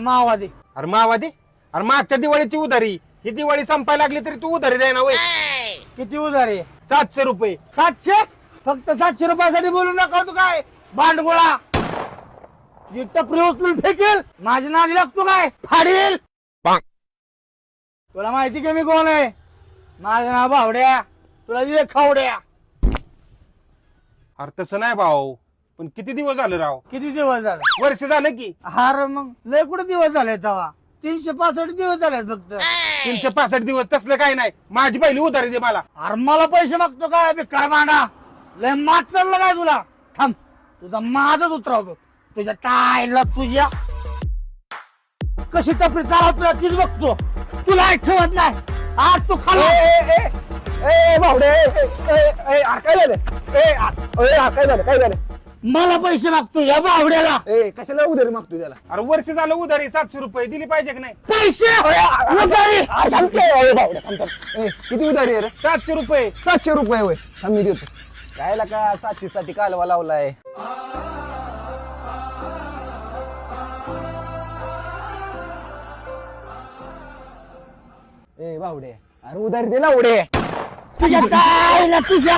मावादी अरे मावादी अरे मागच्या दिवाळीची उधारी. ही दिवाळी संपायला लागली तरी तू उधारी द्याय ना वय किती उधारी? सातशे रुपये. सातशे? फक्त सातशे रुपयासाठी बोलू नका तू काय? भांडगोळा. जी टपरी उचलून फेकेल माझी नादी लागतो काय? फाडील. तुला माहिती का मी कोण आहे? माझं नाव भावड्या तुला दिले खावड्या. अरे तसं नाही भाऊ. पण किती दिवस झाले राव? किती दिवस झाले? वर्ष झालं की. हार मग लय कुठे दिवस झाले तेव्हा तीनशे पासष्ट दिवस झाले फक्त. तीनशे पासष्ट दिवस तसलं काही नाही. माझी पहिली उधारी दे मला. अरे मला पैसे मागतो काय बेकार मांडा लय मात चाललं काय तुला? थांब तुझा माझच उतरावतो तुझ्या टायला तुझ्या. कशी टपरी चालव तुला तीच बघतो. तुला ठेवत नाही. आज तू खालो. ए भावडे काय झालं? ए आ- ए, आ, काय झालं? काय झालं? मला पैसे मागतो या बावड्याला. ए कशाला उधारी मागतोय त्याला? अरे वर्ष झालं उधारी सातशे रुपये दिली पाहिजे की नाही? पैसे? उधारी. आ, थांब की, ए, भावड्या, थांब, थांब. ए, किती उधारी आहे रे? सातशे रुपये. सातशे रुपये होय. थांब मी देतो. काय का सातशे साठी कालवा लावलाय? ए बावडे अरे उधारी दे ना उडे तुझ्या टायला तुझ्या